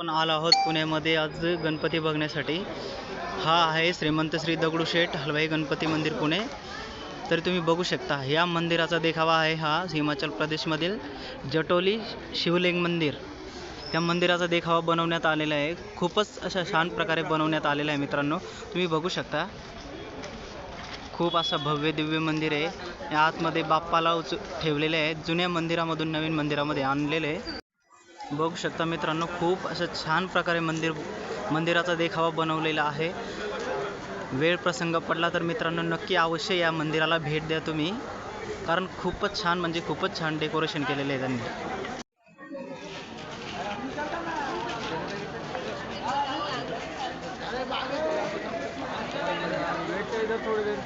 आपण आलो आहोत पुण्यामध्ये आज गणपती बघण्यासाठी. हा आहे श्रीमंत श्री दगडूशेठ हलवाई गणपती मंदिर पुणे. तर तुम्ही बघू शकता या मंदिराचा देखावा आहे हा हिमाचल प्रदेशमधील जटोली शिवलिंग मंदिर. या मंदिराचा देखावा बनवण्यात आलेला आहे. खूपच अशा छान प्रकारे बनवण्यात आलेला आहे मित्रांनो. तुम्ही बघू शकता. खूप असं भव्य दिव्य मंदिर आहे. या आतमध्ये बाप्पाला उच ठेवलेले आहे. जुन्या मंदिरामधून नवीन मंदिरामध्ये आणलेले आहे. बघू शकता मित्रांनो खूप असं छान प्रकारे मंदिर मंदिराचा देखावा बनवलेला आहे. वेळ प्रसंग पडला तर मित्रांनो नक्की अवश्य या मंदिराला भेट द्या तुम्ही. कारण खूपच छान म्हणजे खूपच छान डेकोरेशन केलेलं आहे त्यांनी. थोड़ी देर